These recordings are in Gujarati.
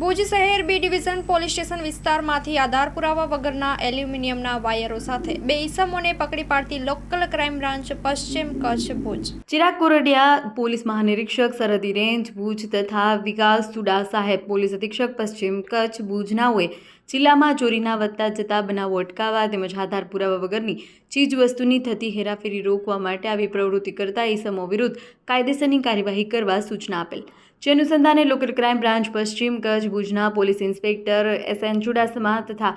ભુજ શહેર બી ડિવિઝન પોલીસ સ્ટેશન વિસ્તારમાંથી આધાર પુરાવા વગરના એલ્યુમિનિયમના વાયરો સાથે બે ઇસમોને પકડી પાડતી લોકલ ક્રાઇમ બ્રાન્ચ પશ્ચિમ કચ્છ ભુજ. ચિરાગ કોરડિયા, પોલીસ મહાનિરીક્ષક સરહદી રેન્જ, ભુજ તથા વિકાસ સુડા સાહેબ, પોલીસ અધિક્ષક પશ્ચિમ કચ્છ ભુજનાઓએ જિલ્લામાં ચોરીના વધતા જતા બનાવો અટકાવવા તેમજ આધાર પુરાવા વગરની ચીજ વસ્તુની થતી હેરાફેરી રોકવા માટે આવી પ્રવૃત્તિ કરતા ઈસમો વિરુદ્ધ કાયદેસરની કાર્યવાહી કરવા સૂચના આપેલ. જે અનુસંધાને લોકલ ક્રાઇમ બ્રાન્ચ, પશ્ચિમ કચ્છ, ભુજના police inspector S N Chudasama તથા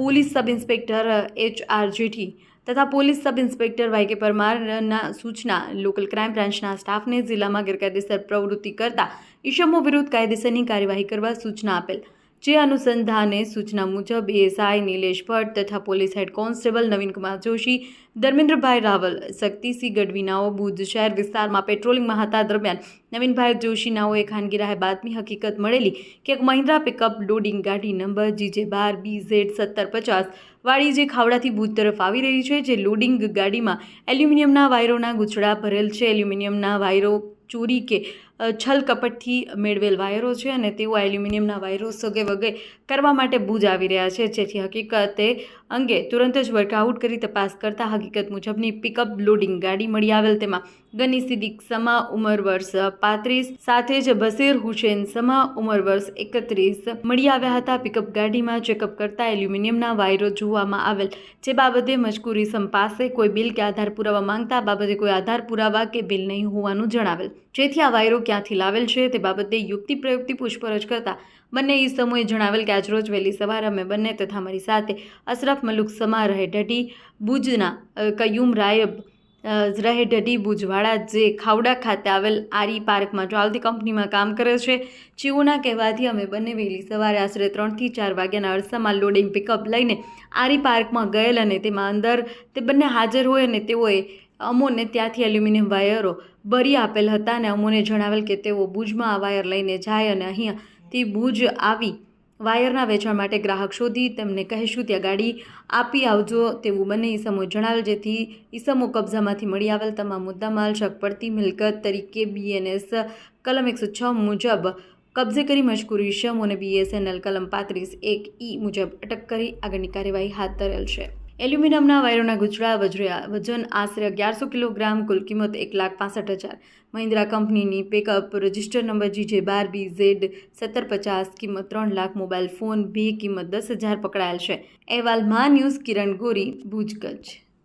police sub inspector H R Jethi તથા પોલીસ સબ ઇન્સ્પેક્ટર વાય કે પરમારના સૂચના લોકલ ક્રાઇમ બ્રાન્ચના સ્ટાફને જિલ્લામાં ગેરકાયદેસર પ્રવૃત્તિ કરતા ઈસમો વિરુદ્ધ કાયદેસરની કાર્યવાહી કરવા સૂચના આપેલ. જે અનુસંધાને સૂચના મુજબ એએસઆઈ નિલેશ ભટ્ટ તથા police head constable Navinkumar Joshi, Dharmendrabhai Raval, Shaktisinh ગઢવીનાઓ Bhuj શહેર વિસ્તારમાં પેટ્રોલિંગમાં હતા. દરમિયાન નવીનભાઈ જોશીનાઓએ ખાનગી રાહે બાતમી હકીકત મળેલી કે એક મહિન્દ્રા પિકઅપ લોડિંગ ગાડી નંબર જીજે બાર બી ઝેડ સત્તર પચાસ વાળી જે ખાવડાથી ભુજ તરફ આવી રહી છે, જે લોડિંગ ગાડીમાં એલ્યુમિનિયમના વાયરોના ગુચડા ભરેલ છે. એલ્યુમિનિયમના વાયરો ચોરી કે છલ કપટથી મેળવેલ વાયરો છે અને તેઓ એલ્યુમિનિયમના વાયરો સગે વગે કરવા માટે બૂજ આવી રહ્યા છે. જેથી હકીકતે અંગે તુરંત જ વર્કઆઉટ કરી તપાસ કરતા હકીકત મુજબની પિકઅપ લોડિંગ ગાડી મળી આવેલ તેમાં ગની સિદ્દીક સમા ઉંમર વર્ષ પાંત્રીસ, સાથે જ બસીર હુસેન સમા ઉંમર વર્ષ એકત્રીસ મળી આવ્યા હતા. પિકઅપ ગાડીમાં ચેકઅપ કરતા એલ્યુમિનિયમના વાયરો જોવામાં આવેલ. જે બાબતે મજકૂરી સમ પાસે કોઈ બિલ કે આધાર પુરાવા માંગતા બાબતે કોઈ આધાર પુરાવા કે બિલ નહીં હોવાનું જણાવેલ. જેથી આ વાયરો ક્યાંથી લાવેલ છે તે બાબતે યુક્તિ પ્રયુક્તિ પૂછપરછ કરતા બંને ઈસમોએ જણાવેલ કે આજરોજ વહેલી સવારે અમે બંને તથા મારી સાથે અશરફ મલુક સમા રહે ઢઢી ભુજના કયુમ રાયબ રહે ઢઢી ભુજવાડા જે ખાવડા ખાતે આવેલ આરી પાર્કમાં ચાલતી કંપનીમાં કામ કરે છે જેઓના કહેવાથી અમે બંને વહેલી સવારે આશરે ત્રણથી ચાર વાગ્યાના અરસામાં લોડિંગ પિકઅપ લઈને આરી પાર્કમાં ગયેલ અને તેમાં અંદર તે બંને હાજર હોય અને તેઓએ અમોને ત્યાંથી એલ્યુમિનિયમ વાયરો ભરી આપેલ હતા અને અમોને જણાવેલ કે તેઓ ભુજમાં આ વાયર લઈને જાય અને અહીંયાથી ભુજ આવી વાયરના વેચાણ માટે ગ્રાહક શોધી તેમને કહેશું, ત્યાં ગાડી આપી આવજો. તેવું બંને ઈસમોએ જણાવેલ, જેથી ઈસમો કબજામાંથી મળી આવેલ તમામ મુદ્દામાલ શક પડતી મિલકત તરીકે બીએનએસ કલમ એકસો છ મુજબ કબજે કરી મજકૂર, ઈસમોને બીએસએનએલ કલમ પાંત્રીસ એક ઈ મુજબ અટક કરી આગળની કાર્યવાહી હાથ ધરેલ છે. એલ્યુમિનિયમના વાયરોના ગુચડા વજ્રયા વજન આશરે અગિયારસો કિલોગ્રામ, કુલ કિંમત એક લાખ પાસઠ હજાર. મહિન્દ્રા કંપનીની પેકઅપ રજિસ્ટર નંબર જીજે બાર બી ઝેડ સત્તર પચાસ, કિંમત ત્રણ લાખ મોબાઈલ ફોન, બે કિંમત દસ હજાર પકડાયેલ છે. અહેવાલ મા ન્યૂઝ કિરણ ગોરી ભુજ કચ્છ